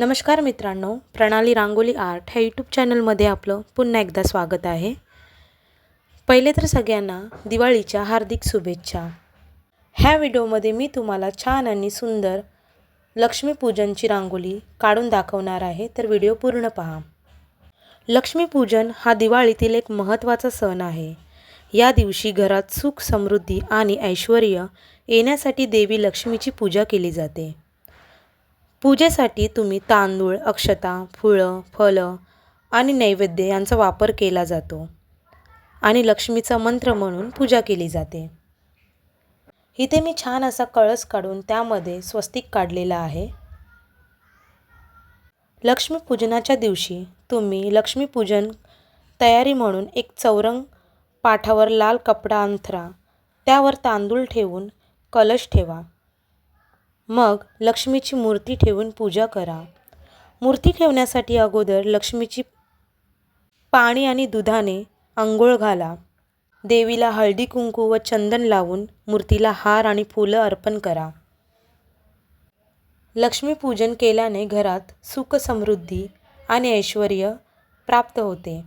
नमस्कार मित्रांनो प्रणाली रांगोली आर्ट ह्या यूट्यूब चॅनलमध्ये आपलं पुन्हा एकदा स्वागत आहे. पहिले तर सगळ्यांना दिवाळीच्या हार्दिक शुभेच्छा. ह्या व्हिडिओमध्ये मी तुम्हाला छान आणि सुंदर लक्ष्मीपूजनची रांगोळी काढून दाखवणार आहे तर व्हिडिओ पूर्ण पहा. लक्ष्मीपूजन हा दिवाळीतील एक महत्त्वाचा सण आहे. या दिवशी घरात सुख समृद्धी आणि ऐश्वर येण्यासाठी देवी लक्ष्मीची पूजा केली जाते. पूजेसाठी तुम्ही तांदूळ अक्षता फुळं फलं आणि नैवेद्य यांचा वापर केला जातो आणि लक्ष्मीचा मंत्र म्हणून पूजा केली जाते. इथे मी छान असा कळस काढून त्यामध्ये स्वस्तिक काढलेला आहे. लक्ष्मीपूजनाच्या दिवशी तुम्ही लक्ष्मीपूजन तयारी म्हणून एक चौरंग पाठावर लाल कपडा अंथरा त्यावर तांदूळ ठेवून कलश ठेवा. मग लक्ष्मीची मूर्ती ठेवून पूजा करा. मूर्ती ठेवण्यासाठी अगोदर लक्ष्मीची पाणी आणि दुधाने आंघोळ घाला. देवीला हळदी कुंकू व चंदन लावून मूर्तीला हार आणि फुलं अर्पण करा. लक्ष्मीपूजन केल्याने घरात सुख समृद्धी आणि ऐश्वर प्राप्त होते.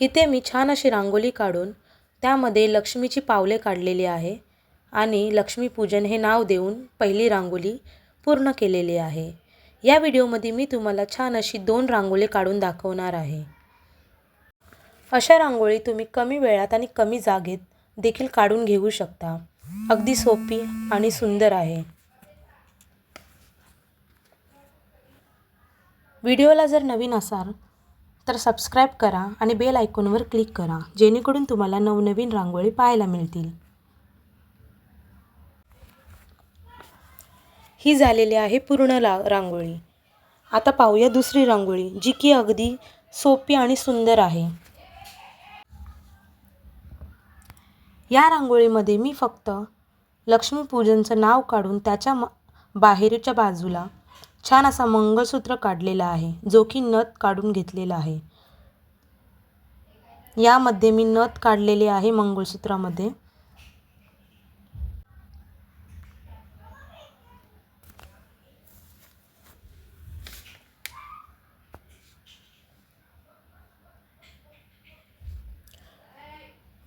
इथे मी छान अशी रांगोळी काढून त्यामध्ये लक्ष्मीची पावले काढलेली आहे. आणि लक्ष्मीपूजन हे नाव देऊन पहिली रांगोळी पूर्ण केलेली आहे. या व्हिडिओमध्ये मी तुम्हाला छान अशी दोन रांगोळी काढून दाखवणार आहे. अशा रांगोळी तुम्ही कमी वेळात आणि कमी जागेत देखील काढून घेऊ शकता. अगदी सोपी आणि सुंदर आहे. व्हिडिओला जर नवीन असाल तर सबस्क्राईब करा आणि बेल आयकॉनवर क्लिक करा जेणेकरून तुम्हाला नवनवीन रांगोळी पाहायला मिळतील. ही झालेली आहे पूर्ण ला रांगोळी. आता पाहूया दुसरी रांगोळी जी की अगदी सोपी आणि सुंदर आहे. या रांगोळीमध्ये मी फक्त लक्ष्मीपूजनचं नाव काढून त्याच्या म बाहेरच्या बाजूला छान असा मंगळसूत्र काढलेला आहे जो की नथ काढून घेतलेला आहे. यामध्ये मी नथ काढलेली आहे मंगळसूत्रामध्ये.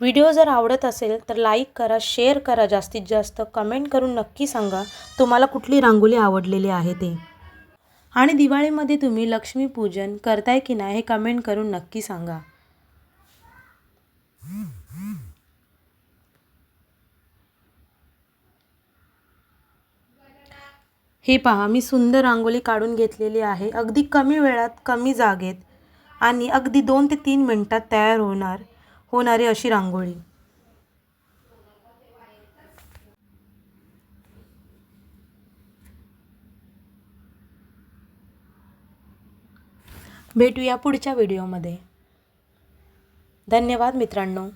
व्हिडिओ जर आवडत असेल तर लाईक करा शेअर करा जास्तीत जास्त कमेंट करून नक्की सांगा तुम्हाला कुठली रांगोळी आवडलेली आहे ते. आणि दिवाळीमध्ये तुम्ही लक्ष्मीपूजन करताय की नाही हे कमेंट करून नक्की सांगा. हे पहा मी सुंदर रांगोळी काढून घेतलेली आहे. अगदी कमी वेळात कमी जागेत आणि अगदी दोन ते तीन मिनटात तयार होणार. होणारी अशी रांगोळी. भेटूया पुढच्या व्हिडिओमध्ये. धन्यवाद मित्रांनो.